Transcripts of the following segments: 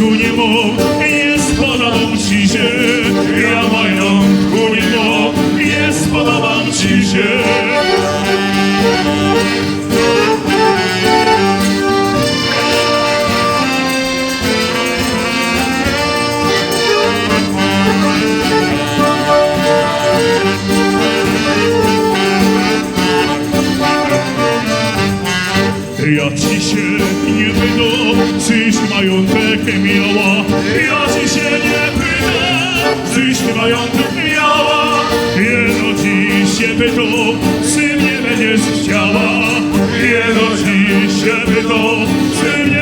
majątku nie ma, jest podawam ci się. Ja majątku nie ma, jest podawam ci się. Patriot majątek miała Ja ci się nie pytam, czyś ty majątek miała Jeno dziś się pytam, czy mnie będziesz chciała. Jeno dziś się pytam, czy mnie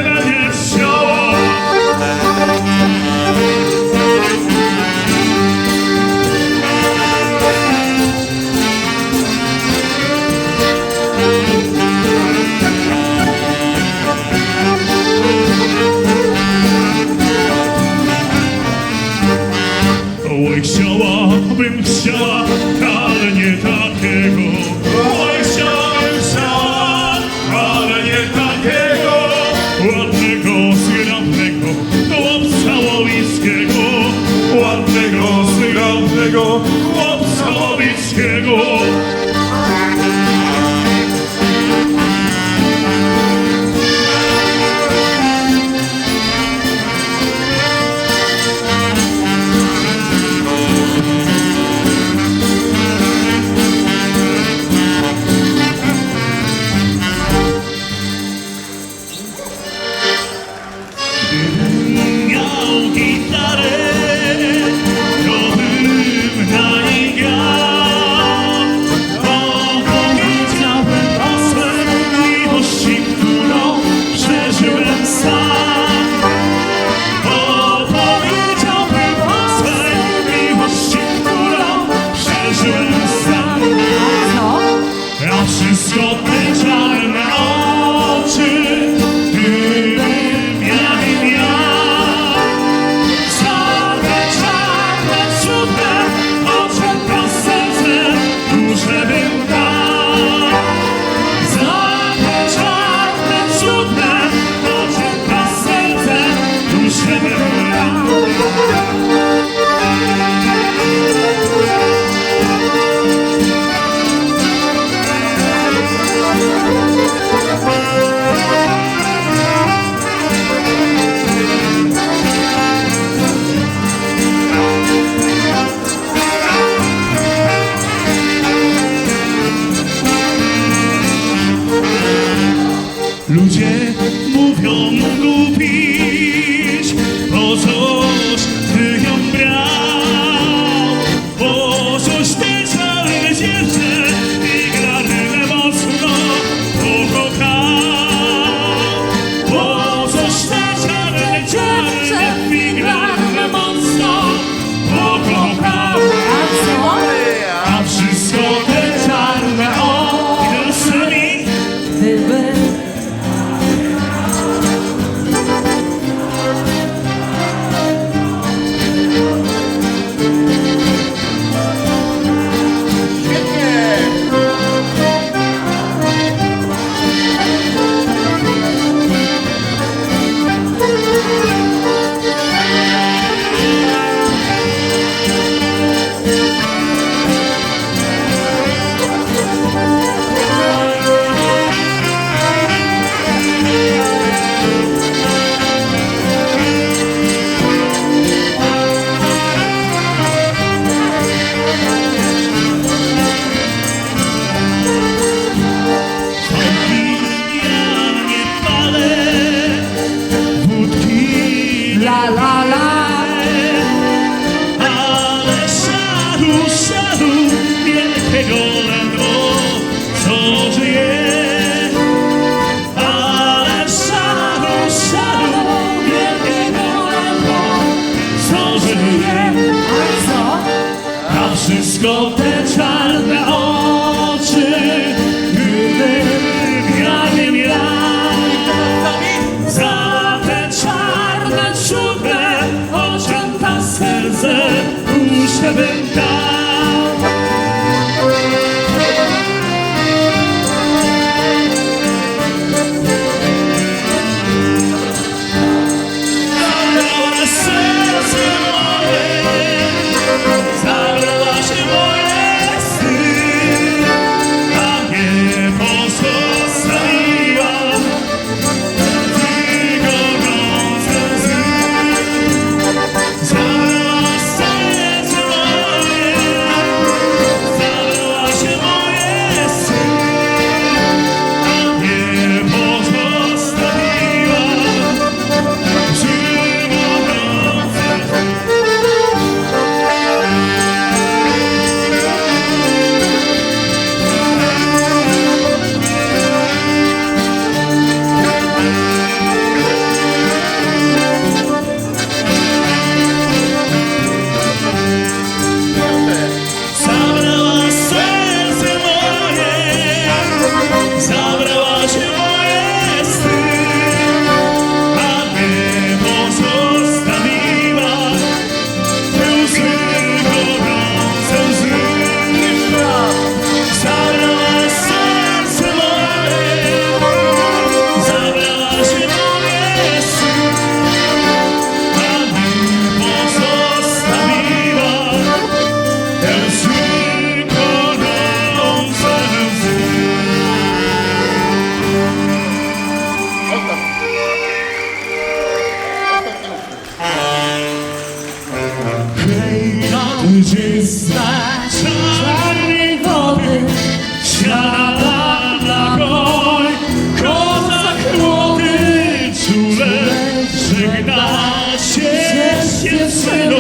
szału wielkiego na co żyje. Ale szału, szału wielkiego co żyje. A wszystko te czarne oczy, gdy graniem ja. Za te czarne czubę oczęta serce, muszę być. Czysta czarnej wody Ślada dla goń Kozak młody Czule Żegna się z dziewczyną.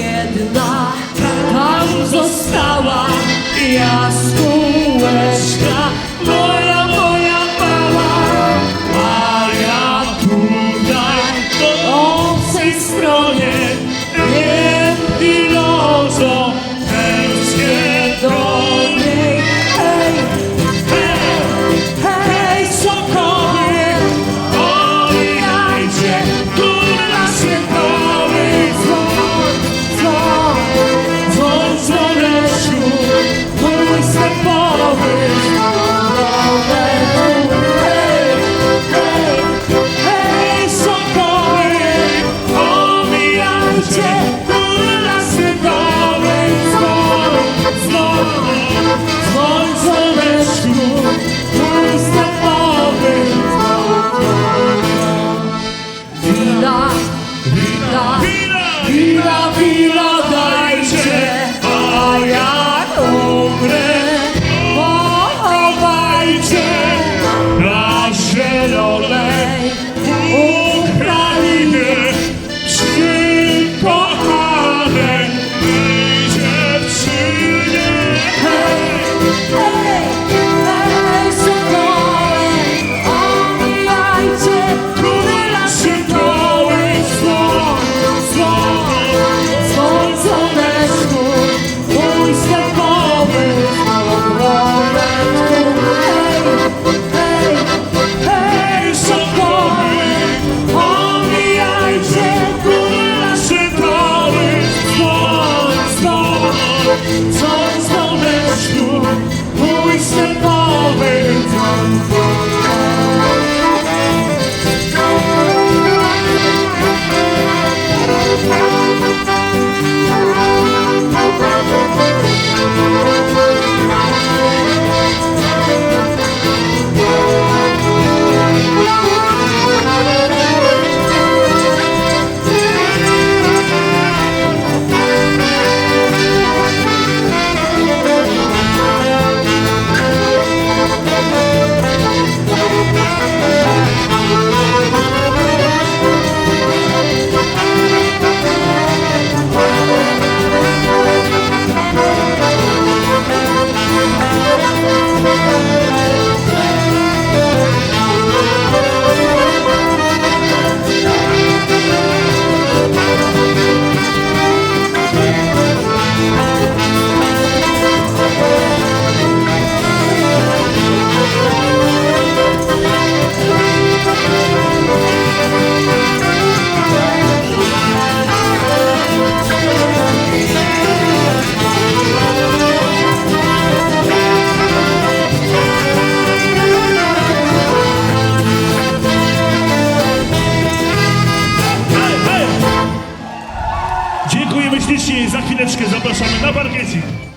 jedna Tam została jaskółeczka. Dziękujemy ślicznie i za chwileczkę zapraszamy na parkiecik.